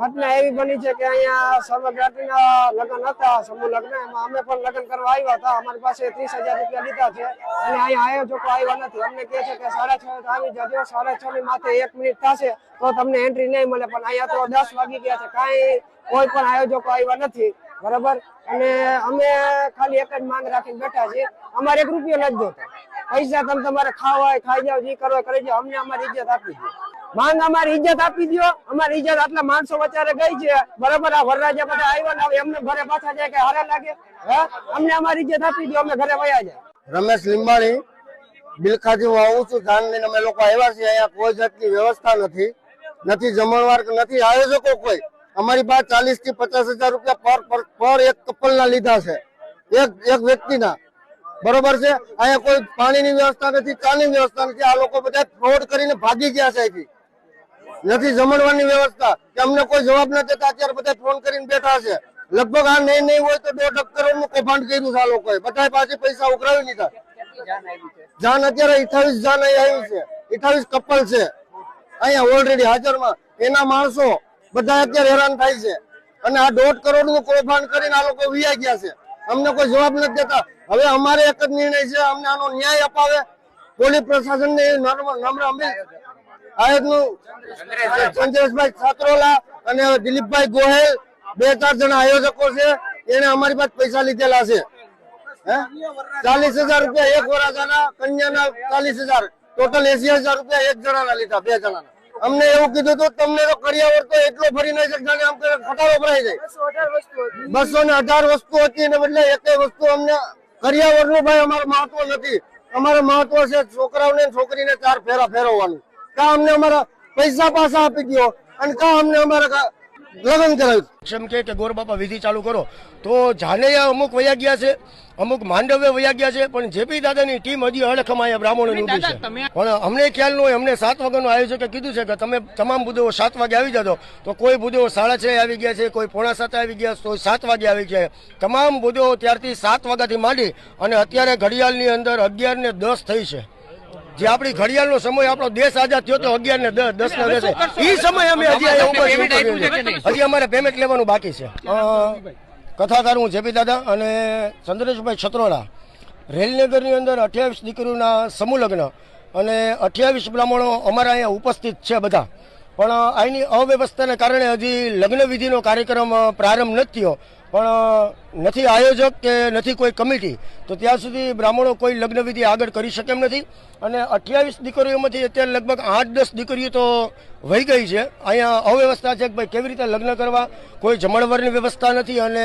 ઘટના એવી બની છે કે અહીંયા સર્વજ્ઞાતિના લગ્ન હતા, સમૂહ લગ્ન, એમાં અમે પણ લગ્ન કરવા આવ્યા હતા. અમારી પાસે ત્રીસ હજાર રૂપિયા લીધા છે અને અહીંયા આયોજકો આવ્યા નથી. અમને કહે છે કે સાડા છ આવી જજો, સાડા છ ની માથે એક મિનિટ થશે તો તમને એન્ટ્રી નહીં મળે. પણ અહીંયા તો દસ વાગી ગયા છે. કાંઈ કોઈ પણ આયોજકો આવ્યા નથી. બરાબર? અને અમે ખાલી એક જ માંગ રાખીને બેઠા છીએ. અમારે એક રૂપિયો નથી જોતો પૈસા તમે તમારે ખાવા ખાઈ જાઓ, જે કરો કરી જાઓ. અમને અમારી ઇજ્જત આપી દો. માંગ અમારી ઇજ્જત આપી દો અમારી ઇજ્જત આટલા માણસો વચારે ગઈ છે. બરાબર આ વરરાજા બધા આવ્યા ને એમને ઘરે પાછા જાય કે હારે લાગે. હે? અમને અમારી ઇજ્જત આપી દો અમે ઘરે વયા જાય. રમેશ લીંબાણી બિલખાથી હું આવું છું ધાન લઈને અમે લોકો આવ્યા છીએ, અહીંયા કોઈ જાતની વ્યવસ્થા નથી. નથી જમણવાર નથી આયોજકો કોઈ. અમારી પાસે ચાલીસથી પચાસ હજાર રૂપિયા પર પર પર એક કપલ ના લીધા છે. એક એક વ્યક્તિના. બરોબર છે? અહીંયા કોઈ પાણીની વ્યવસ્થા નથી, ચાની વ્યવસ્થા નથી. આ લોકો બધા ફ્રોડ કરીને ભાગી ગયા છે અહીંથી. નથી જમણવાની વ્યવસ્થા કે અમને કોઈ જવાબ નથી તો અત્યારે બધા ફોન કરીને બેઠા છે. લગભગ આ નહીં નહીં હોય તો દોઢ કરોડનું કૌભાંડ કર્યું છે આ લોકોએ. બધા પાસે પૈસા ઉઘરાવી લીધા. જાન અત્યારે અઠાવીસ જાન અહીં આવ્યું છે. અઠાવીસ કપલ છે. અહીંયા ઓલરેડી હાજરમાં. એના માણસો બધા અત્યારે હેરાન થાય છે. અને આ દોઢ કરોડનું કૌભાંડ કરીને આ લોકો વિયા ગયા છે. અમને કોઈ જવાબ નથી દેતા. હવે અમારે એક જ નિર્ણય છે, અમને આનો ન્યાય અપાવે. પોલીસ પ્રશાસન ને નમ્ર અમીર દિલીપભાઈ ગોહેલ, બે ચાર જણા આયોજકો છે. પાસે લીધેલા ચાલીસ હજાર રૂપિયા એક વરાજાના કન્યાના ચાલીસ હજાર, ટોટલ એસી હજાર રૂપિયા એક જણાના લીધા, બે જણાના. અમને એવું કીધું હતું, તમને તો કરિયાવર તો એટલો ફરી નહીં શકે જાણે આમ ખટારો ભરાઈ જાય. બસો ને અઢાર વસ્તુ હતી, એને બદલે એક વસ્તુ અમને કરિયાવરનું ભાઈ અમારું મહત્વ નથી. અમારું મહત્વ છે છોકરાઓને છોકરીને ચાર ફેરા ફેરવવાનું. કા અમને અમારા પૈસા પાછા આપી દો અને કા અમને અમારા લગ્ન કરાવ્યું એમ કે કે ગોર બાપા વિધિ ચાલુ કરો. તો જાનૈયા અમુક વયા ગયા છે અમુક માંડવે વયા ગયા છે પણ જેપી દાદાની ટીમ હજી અડખમ અહીંયા બ્રાહ્મણોની ઊભી છે. પણ અમને ખ્યાલ ન હોય અમને સાત વાગ્યાનું આયોજકે કીધું છે કે તમે તમામ બુદ્ધો સાત વાગે આવી જજો. તો કોઈ બુદ્ધો સાડા છ આવી ગયા છે કોઈ પોણા સાત આવી ગયા તો સાત વાગે આવી ગયા. તમામ બુદ્ધો ત્યારથી સાત વાગ્યાથી માંડી અને અત્યારે ઘડિયાળની અંદર અગિયાર ને દસ થઈ છે. જે આપણી ઘડિયાળનો સમય આપણો દેશ આઝાદ થયો તો અગિયાર ને દસ દસ. ના એ સમય અમે હજી? હજી અમારે પેમેન્ટ લેવાનું બાકી છે. કથાકાર હું જેપી દાદા અને ચંદ્રેશભાઈ છત્રોડા. રેલનગરની અંદર અઠ્યાવીસ દીકરીઓના સમૂહ લગ્ન અને અઠ્યાવીસ બ્રાહ્મણો અમારા અહીંયા ઉપસ્થિત છે બધા. પણ અહીંની અવ્યવસ્થાને કારણે હજી લગ્ન વિધિનો કાર્યક્રમ પ્રારંભ નથી થયો. પણ નથી આયોજક કે નથી કોઈ કમિટી, તો ત્યાં સુધી બ્રાહ્મણો કોઈ લગ્ન વિધિ આગળ કરી શકે એમ નથી. અને અઠ્યાવીસ દીકરીઓમાંથી અત્યારે લગભગ આઠ દસ દીકરીઓ તો વહી ગઈ છે. અહીંયા અવ્યવસ્થા છે કે ભાઈ કેવી રીતે લગ્ન કરવા, કોઈ જમણવરની વ્યવસ્થા નથી અને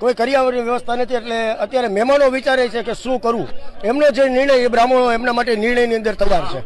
કોઈ કરિયાવરની વ્યવસ્થા નથી. એટલે અત્યારે મહેમાનો વિચારે છે કે શું કરવું. એમનો જે નિર્ણય એ બ્રાહ્મણો એમના માટે નિર્ણયની અંદર તૈયાર છે.